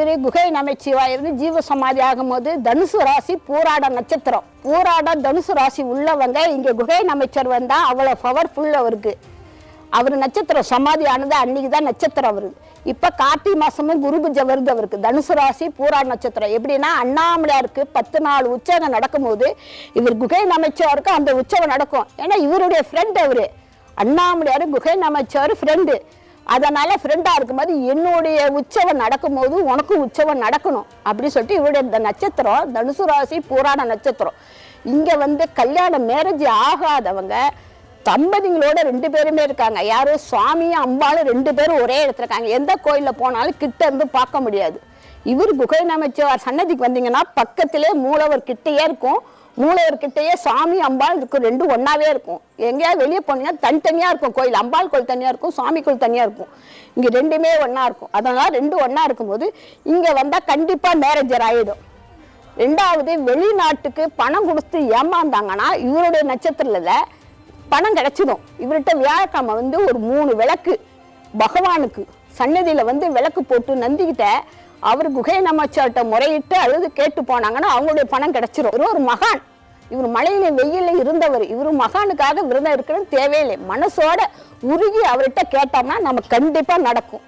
இவர் குகை நமச்சிவாயிருந்து ஜீவ சமாதி ஆகும்போது தனுசு ராசி பூராட நட்சத்திரம். பூராட தனுசு ராசி உள்ளவங்க இங்கே குகை நமைச்சர் வந்தால் அவ்வளோ பவர்ஃபுல் அவருக்கு. அவர் நட்சத்திரம் சமாதி ஆனது அன்னைக்கு தான் நட்சத்திரம் வருது இப்போ கார்த்திகை மாதமும் குரு பூஜை வருது அவருக்கு. தனுசு ராசி பூரா நட்சத்திரம். எப்படின்னா அண்ணாமலையாருக்கு பத்து நாலு உற்சவம் நடக்கும்போது இவர் குகை நமைச்சவருக்கு அந்த உற்சவம் நடக்கும். ஏன்னா இவருடைய ஃப்ரெண்ட் அவரு. அண்ணாமலையார் குகை நமைச்சவர் ஃப்ரெண்டு அதனால் ஃப்ரெண்டாக இருக்கும்போது என்னுடைய உற்சவம் நடக்கும்போது உனக்கும் உற்சவம் நடக்கணும் அப்படி சொல்லிட்டு இவருடைய இந்த நட்சத்திரம் தனுசு ராசி பூராட நட்சத்திரம். இங்கே வந்து கல்யாணம் மேரேஜ் ஆகாதவங்க தம்பதிங்களோட ரெண்டு பேருமே இருக்காங்க. யாரும் சுவாமியும் அம்பாலும் ரெண்டு பேரும் ஒரே இடத்துல இருக்காங்க. எந்த கோயிலில் போனாலும் கிட்ட இருந்து பார்க்க முடியாது. இவர் குகை நமச்சிவார் சன்னதிக்கு வந்தீங்கன்னா பக்கத்திலே மூலவர் கிட்டேயே இருக்கும். மூலவர் சாமி அம்பாள் இருக்கும். ரெண்டும் ஒன்றாவே இருக்கும். எங்கேயாவது வெளியே போனீங்கன்னா தனித்தனியாக இருக்கும் கோயில். அம்பாள் கோயில் தனியாக இருக்கும் சாமி கோயில் தனியாக இருக்கும். இங்கே ரெண்டுமே ஒன்றா இருக்கும். அதனால் ரெண்டும் ஒன்றா இருக்கும்போது இங்கே வந்தால் கண்டிப்பாக மேரேஜர் ஆகிடும் ரெண்டாவது வெளிநாட்டுக்கு பணம் கொடுத்து ஏமாந்தாங்கன்னா இவருடைய நட்சத்திரத்தில் பணம் கிடச்சிடும். இவர்கிட்ட வியாழக்கிழமை வந்து ஒரு மூணு விளக்கு பகவானுக்கு சன்னதியில் வந்து விளக்கு போட்டு நந்திக்கிட்ட அவர் குகை நமச்சார்ட்ட முறையிட்டு அழுது கேட்டு போனாங்கன்னா அவங்களுடைய பணம் கிடைச்சிரும். ஒரு மகான் இவர் மழையில வெயில இருந்தவர். இவர் மகானுக்காக விரதம் இருக்கணும் தேவையில்லை. மனசோட உருகி அவர்கிட்ட கேட்டோம்னா நம்ம கண்டிப்பா நடக்கும்.